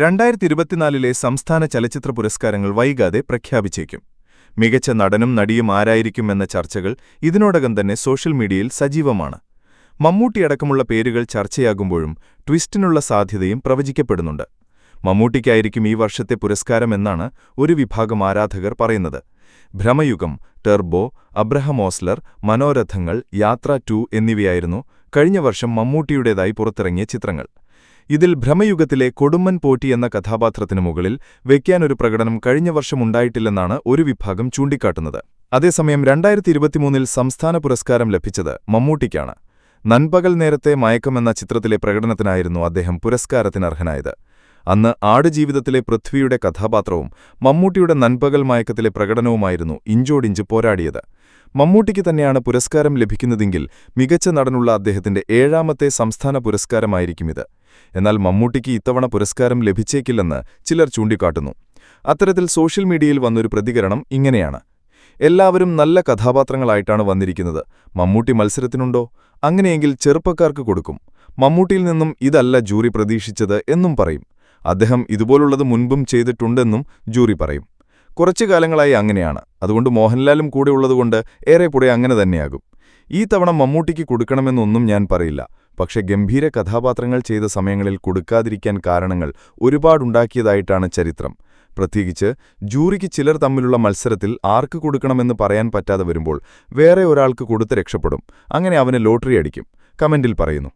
രണ്ടായിരത്തി ഇരുപത്തിനാലിലെ സംസ്ഥാന ചലച്ചിത്ര പുരസ്കാരങ്ങൾ വൈകാതെ പ്രഖ്യാപിച്ചേക്കും. മികച്ച നടനും നടിയും ആരായിരിക്കുമെന്ന ചർച്ചകൾ ഇതിനോടകം തന്നെ സോഷ്യൽ മീഡിയയിൽ സജീവമാണ്. മമ്മൂട്ടിയടക്കമുള്ള പേരുകൾ ചർച്ചയാകുമ്പോഴും ട്വിസ്റ്റിനുള്ള സാധ്യതയും പ്രവചിക്കപ്പെടുന്നുണ്ട്. മമ്മൂട്ടിക്കായിരിക്കും ഈ വർഷത്തെ പുരസ്കാരമെന്നാണ് ഒരു വിഭാഗം ആരാധകർ പറയുന്നത്. ഭ്രമയുഗം ടെർബോ അബ്രഹം ഓസ്ലർ മനോരഥങ്ങൾ യാത്ര ടു എന്നിവയായിരുന്നു കഴിഞ്ഞ വർഷം മമ്മൂട്ടിയുടേതായി പുറത്തിറങ്ങിയ ചിത്രങ്ങൾ. ഇതിൽ ഭ്രമയുഗത്തിലെ കൊടുമ്മൻ പോറ്റി എന്ന കഥാപാത്രത്തിനു മുകളിൽ വയ്ക്കാനൊരു പ്രകടനം കഴിഞ്ഞ വർഷമുണ്ടായിട്ടില്ലെന്നാണ് ഒരു വിഭാഗം ചൂണ്ടിക്കാട്ടുന്നത്. അതേസമയം രണ്ടായിരത്തി ഇരുപത്തിമൂന്നിൽ സംസ്ഥാന പുരസ്കാരം ലഭിച്ചത് മമ്മൂട്ടിക്കാണ്. നൻപകൽ നേരത്തെ മയക്കമെന്ന ചിത്രത്തിലെ പ്രകടനത്തിനായിരുന്നു അദ്ദേഹം പുരസ്കാരത്തിനർഹനായത്. അന്ന് ആടുജീവിതത്തിലെ പൃഥ്വിയുടെ കഥാപാത്രവും മമ്മൂട്ടിയുടെ നൻപകൽ മയക്കത്തിലെ പ്രകടനവുമായിരുന്നു ഇഞ്ചോടിഞ്ച് പോരാടിയത്. മമ്മൂട്ടിക്ക് തന്നെയാണ് പുരസ്കാരം ലഭിക്കുന്നതെങ്കിൽ മികച്ച നടനുള്ള അദ്ദേഹത്തിന്റെ ഏഴാമത്തെ സംസ്ഥാന പുരസ്കാരമായിരിക്കുമിത് എന്നാൽ മമ്മൂട്ടിക്ക് ഇത്തവണ പുരസ്കാരം ലഭിച്ചേക്കില്ലെന്ന് ചിലർ ചൂണ്ടിക്കാട്ടുന്നു. അത്തരത്തിൽ സോഷ്യൽ മീഡിയയിൽ വന്നൊരു പ്രതികരണം ഇങ്ങനെയാണ്. എല്ലാവരും നല്ല കഥാപാത്രങ്ങളായിട്ടാണ് വന്നിരിക്കുന്നത്. മമ്മൂട്ടി മത്സരത്തിനുണ്ടോ? അങ്ങനെയെങ്കിൽ ചെറുപ്പക്കാർക്ക് കൊടുക്കും. മമ്മൂട്ടിയിൽ നിന്നും ഇതല്ല ജൂറി പ്രതീക്ഷിച്ചത് എന്നും പറയും. അദ്ദേഹം ഇതുപോലുള്ളത് മുൻപും ചെയ്തിട്ടുണ്ടെന്നും ജൂറി പറയും. കുറച്ചു കാലങ്ങളായി അങ്ങനെയാണ്. അതുകൊണ്ട് മോഹൻലാലും കൂടെ ഉള്ളതുകൊണ്ട് കൂടെ അങ്ങനെ തന്നെയാകും. ഈ തവണ മമ്മൂട്ടിക്ക് കൊടുക്കണമെന്നൊന്നും ഞാൻ പറയില്ല. പക്ഷെ ഗംഭീര കഥാപാത്രങ്ങൾ ചെയ്ത സമയങ്ങളിൽ കൊടുക്കാതിരിക്കാൻ കാരണങ്ങൾ ഒരുപാടുണ്ടാക്കിയതായിട്ടാണ് ചരിത്രം. പ്രത്യേകിച്ച് ജൂറിക്ക് ചിലർ തമ്മിലുള്ള മത്സരത്തിൽ ആർക്ക് കൊടുക്കണമെന്ന് പറയാൻ പറ്റാതെ വരുമ്പോൾ വേറെ ഒരാൾക്ക് കൊടുത്ത് രക്ഷപ്പെടും. അങ്ങനെ അവന് ലോട്ടറി അടിക്കും. കമന്റിൽ പറയുന്നു.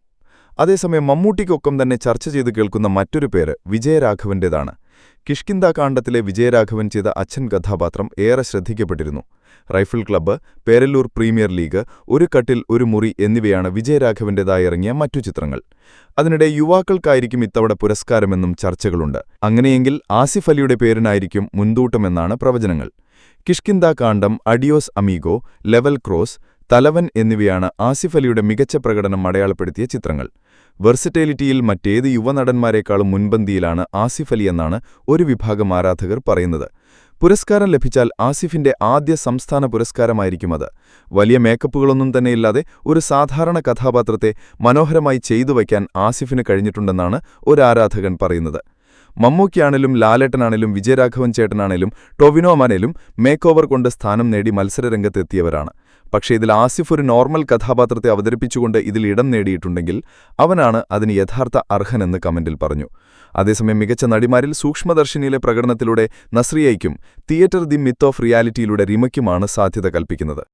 അതേസമയം മമ്മൂട്ടിക്കൊപ്പം തന്നെ ചർച്ച ചെയ്ത് കേൾക്കുന്ന മറ്റൊരു പേര് വിജയരാഘവന്റേതാണ്. കിഷ്കിന്ദ കാണ്ഡത്തിലെ വിജയരാഘവൻ ചെയ്ത അച്ഛൻ കഥാപാത്രം ഏറെ ശ്രദ്ധിക്കപ്പെട്ടിരുന്നു. Rifle club Peralloor premier league ഒരു കട്ടിൽ ഒരു മുറി എന്നിവയാണ് വിജയരാഘവന്റേതായി ഇറങ്ങിയ മറ്റു ചിത്രങ്ങൾ. അതിനിടെ യുവാക്കൾക്കായിരിക്കും ഇത്തവണ പുരസ്കാരമെന്നും ചർച്ചകളുണ്ട്. അങ്ങനെയെങ്കിൽ ആസിഫ് അലിയുടെ പേരിനായിരിക്കും മുൻതൂട്ടമെന്നാണ് പ്രവചനങ്ങൾ. Kishkindha Kandam Adios Amigo level cross Thalavan എന്നിവയാണ് ആസിഫ് അലിയുടെ മികച്ച പ്രകടനം അടയാളപ്പെടുത്തിയ ചിത്രങ്ങൾ. വെർസിറ്റേലിറ്റിയിൽ മറ്റേത് യുവനടന്മാരെക്കാളും മുൻപന്തിയിലാണ് ആസിഫ് അലി എന്നാണ് ഒരു വിഭാഗം ആരാധകർ പറയുന്നത്. പുരസ്കാരം ലഭിച്ചാൽ ആസിഫിന്റെ ആദ്യ സംസ്ഥാന പുരസ്കാരമായിരിക്കും അത്. വലിയ മേക്കപ്പുകളൊന്നും തന്നെയില്ലാതെ ഒരു സാധാരണ കഥാപാത്രത്തെ മനോഹരമായി ചെയ്തു വയ്ക്കാൻ ആസിഫിന് കഴിഞ്ഞിട്ടുണ്ടെന്നാണ് ഒരു ആരാധകൻ പറയുന്നത്. മമ്മൂക്കിയാണേലും ലാലേട്ടനാണേലും വിജയരാഘവൻ ചേട്ടനാണേലും ടൊവിനോമാനേലും മേക്ക് ഓവർ കൊണ്ട് സ്ഥാനം നേടി മത്സരരംഗത്തെത്തിയവരാണ്. പക്ഷേ ഇതിൽ ആസിഫ് ഒരു നോർമൽ കഥാപാത്രത്തെ അവതരിപ്പിച്ചുകൊണ്ട് ഇതിൽ ഇടം നേടിയിട്ടുണ്ടെങ്കിൽ അവനാണ് അതിന് യഥാർത്ഥ അർഹനെന്ന് കമന്റിൽ പറഞ്ഞു. അതേസമയം മികച്ച നടിമാരിൽ സൂക്ഷ്മദർശിനിയിലെ പ്രകടനത്തിലൂടെ നസ്രിയയ്ക്കും തിയേറ്റർ ദി മിത്ത് ഓഫ് റിയാലിറ്റിയിലൂടെ റിമയ്ക്കുമാണ് സാധ്യത കൽപ്പിക്കുന്നത്.